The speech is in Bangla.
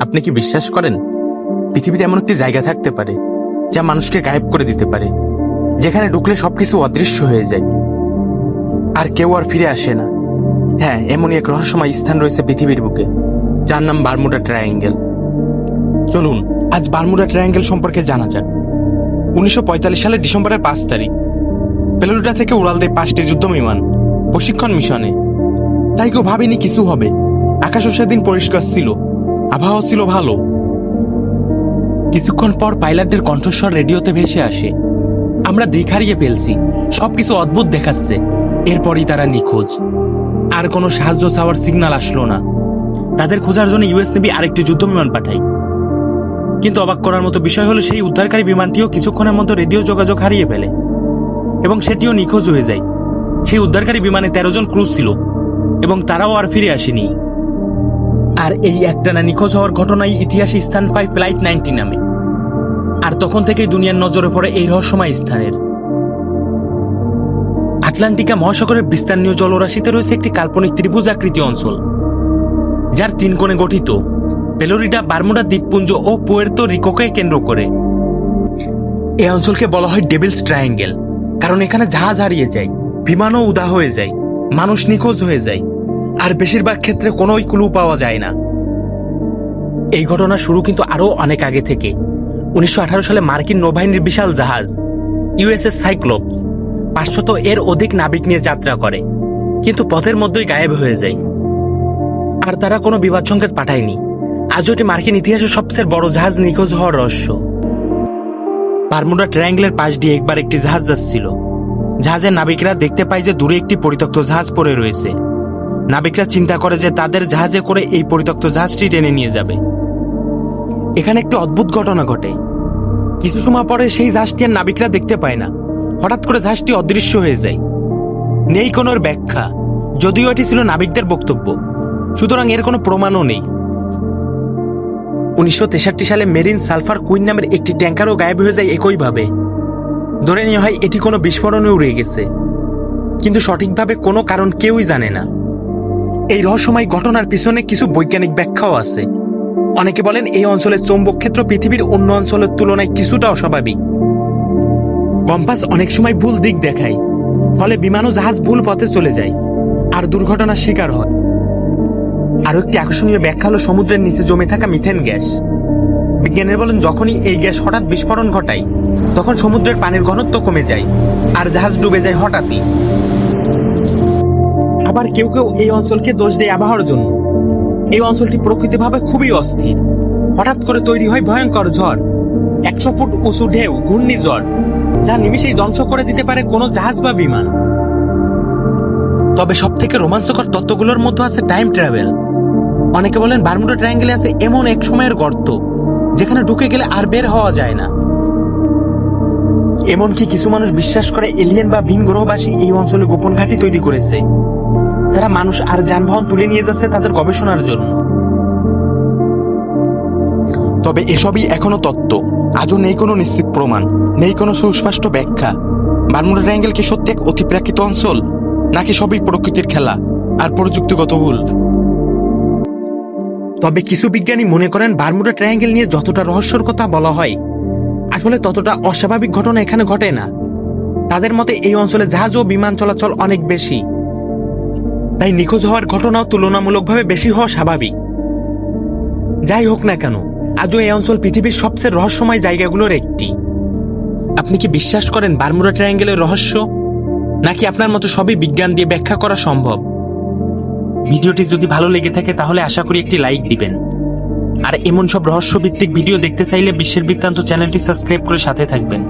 আপনি কি বিশ্বাস করেন? পৃথিবীতে এমন একটি জায়গা থাকতে পারে, যা মানুষকে গায়েব করে দিতে পারে, যেখানে ঢুকলে সবকিছু অদৃশ্য হয়ে যায়। আর কেউ আর ফিরে আসে না। হ্যাঁ এমনই এক রহস্যময় স্থান রয়েছে পৃথিবীর বুকে, যার নাম বারমুডা ট্রায়াঙ্গেল। চলুন, আজ বারমুডা ট্রায়াঙ্গেল সম্পর্কে জানা যাক। উনিশশো পঁয়তাল্লিশ সালের ডিসেম্বরের পাঁচ তারিখ। পেলোডা থেকে উড়াল দেয় পাঁচটি যুদ্ধ বিমান প্রশিক্ষণ মিশনে। তাই কেউ ভাবেনি কিছু হবে। আকাশও সেদিন পরিষ্কার ছিল। আবহাওয়া ছিল ভালো। কিছুক্ষণ পর পাইলটদের কণ্ঠস্বর রেডিওতে ভেসে আসে। আমরা দিক হারিয়ে ফেলছি, সবকিছু অদ্ভুত দেখাচ্ছে। এরপরই তারা নিখোঁজ। আর কোনো সাহায্য চাওয়ার সিগন্যাল আসলো না। তাদের খোঁজার জন্য ইউএস নেভি আরেকটি যুদ্ধ বিমান পাঠায়। কিন্তু অবাক করার মতো বিষয় হলো সেই উদ্ধারকারী বিমানটিও কিছুক্ষণের মধ্যে রেডিও যোগাযোগ হারিয়ে ফেলে। এবং সেটিও নিখোঁজ হয়ে যায়। সেই উদ্ধারকারী বিমানে তেরো জন ক্রুজ ছিল। এবং তারাও আর ফিরে আসেনি। আর এই একটানা নিখোঁজ হওয়ার ঘটনায় ইতিহাসে স্থান পায় ফ্লাইট নাইনটি নামে। আর তখন থেকেই দুনিয়ার নজরে পড়ে এই রহস্যময় স্থানের। আটলান্টিকা মহাসাগরের বিস্তারনীয় জলরাশিতে রয়েছে একটি কাল্পনিক ত্রিভুজ আকৃতি অঞ্চল, যার তিন কোণে গঠিত। ফ্লোরিডা বারমুডা, দ্বীপপুঞ্জ ও পুয়ের্তো রিকোকে কেন্দ্র করে। এই অঞ্চলকে বলা হয় ডেভিলস ট্রায়াঙ্গেল, কারণ এখানে জাহাজ হারিয়ে যায়, বিমানও উদা হয়ে যায়, মানুষ নিখোঁজ হয়ে যায়। আর বেশিরভাগ ক্ষেত্রে কোনোই ক্লু পাওয়া যায় না। এই ঘটনা শুরু কিন্তু আরও অনেক আগে থেকে। উনিশশো সালে মার্কিন নৌবাহিনীর বিশাল জাহাজ, ইউএসএস সাইক্লোপস পাঁচশত এর অধিক নাবিক নিয়ে যাত্রা করে, কিন্তু পথের মধ্যেই গায়েব হয়ে যায়। আর তারা কোনো বিবাদ সংকেত পাঠায়নি। আজও এটি মার্কিন ইতিহাসের সবচেয়ে বড় জাহাজ নিখোঁজ হওয়ার রহস্য। বারমুডা ট্রায়াঙ্গেলের পাশ দিয়ে একবার একটি জাহাজ যাচ্ছিল। জাহাজের নাবিকরা দেখতে পায় যে দূরে একটি পরিত্যক্ত জাহাজ পড়ে রয়েছে। নাবিকরা চিন্তা করে যে তাদের জাহাজে করে এই পরিত্যক্ত জাহাজটি টেনে নিয়ে যাবে। এখানে একটি অদ্ভুত ঘটনা ঘটে। কিছু সময় পরে সেই জাহাজটি আর নাবিকরা দেখতে পায় না। হঠাৎ করে জাহাজটি অদৃশ্য হয়ে যায়। নেই কোনো ব্যাখ্যা, যদিও এটি ছিল নাবিকদের বক্তব্য। সুতরাং এর কোনো প্রমাণও নেই। উনিশশো তেষট্টি সালে মেরিন সালফার কুইন নামের একটি ট্যাঙ্কারও গায়েব হয়ে যায় একইভাবে। ধরে নেওয়া হয়, এটি কোনো বিস্ফোরণে উড়ে গেছে। কিন্তু সঠিকভাবে কোনো কারণ কেউই জানে না। এই রহস্যময় ঘটনার পিছনে কিছু বৈজ্ঞানিক ব্যাখ্যাও আছে। অনেকে বলেন এই অঞ্চলের চৌম্বক ক্ষেত্র পৃথিবীর অন্য অঞ্চলের তুলনায় কিছুটা অস্বাভাবিক। কম্পাস অনেক সময় ভুল দিক দেখায়, ফলে বিমান ও জাহাজ ভুল পথে চলে যায়, আর দুর্ঘটনার শিকার হয়। আরও একটি আকর্ষণীয় ব্যাখ্যা হলো সমুদ্রের নিচে জমে থাকা মিথেন গ্যাস। বিজ্ঞানীরা বলেন, যখনই এই গ্যাস হঠাৎ বিস্ফোরণ ঘটায়, তখন সমুদ্রের পানির ঘনত্ব কমে যায়, আর জাহাজ ডুবে যায় হঠাৎই। আবার কেউ কেউ এই অঞ্চলকে দোষ দেয় আবহাওয়ার জন্য। এই অঞ্চলটি প্রকৃতিভাবে খুবই অস্থির। হঠাৎ করে তৈরি হয় ভয়ঙ্কর ঝড়, একশো ফুট উঁচু ঢেউ, ঘূর্ণিঝড়, যা নিমিষেই ধ্বংস করে দিতে পারে কোনো জাহাজ বা বিমান। তবে সব থেকে রোমাঞ্চকর তত্ত্বগুলোর মধ্যে আছে টাইম ট্রাভেল অনেকে বলেন বারমুডা ট্রায়াঙ্গেলে আছে এমন এক সময়ের গর্ত, যেখানে ঢুকে গেলে আর বের হওয়া যায় না। এমনকি কিছু মানুষ বিশ্বাস করে এলিয়েন বা ভিন গ্রহবাসী এই অঞ্চলে গোপন ঘাঁটি তৈরি করেছে। তারা মানুষ আর যানবাহন তুলে নিয়ে যাচ্ছে তাদের গবেষণার জন্য। তবে এসবই এখনও তত্ত্ব। আজও নেই কোনো নিশ্চিত প্রমাণ, নেই কোনো সুস্পষ্ট ব্যাখ্যা। বারমুডা ট্রায়াঙ্গেল কি সত্যি এক অতিপ্রাকৃত অঞ্চল, নাকি সবই প্রকৃতির খেলা আর প্রযুক্তিগত ভুল? তবে কিছু বিজ্ঞানী মনে করেন বারমুডা ট্রায়াঙ্গেল নিয়ে যতটা রহস্যর কথা বলা হয়, আসলে ততটা অস্বাভাবিক ঘটনা এখানে ঘটে না। তাদের মতে এই অঞ্চলে জাহাজ ও বিমান চলাচল অনেক বেশি। তাই নিখোঁজ হওয়ার ঘটনাও তুলনামূলকভাবে বেশি হওয়া স্বাভাবিক। যাই হোক না কেন, আজও এই অঞ্চল পৃথিবীর সবচেয়ে রহস্যময় জায়গাগুলোর একটি। আপনি কি বিশ্বাস করেন বারমুডা ট্রায়াঙ্গেলের রহস্য? নাকি আপনার মতো সবই বিজ্ঞান দিয়ে ব্যাখ্যা করা সম্ভব? ভিডিওটি যদি ভালো লেগে থাকে তাহলে আশা করি একটি লাইক দিবেন। আর এমন সব রহস্যভিত্তিক ভিডিও দেখতে চাইলে বিশ্বের বৃত্তান্ত চ্যানেলটি সাবস্ক্রাইব করে সাথে থাকবেন।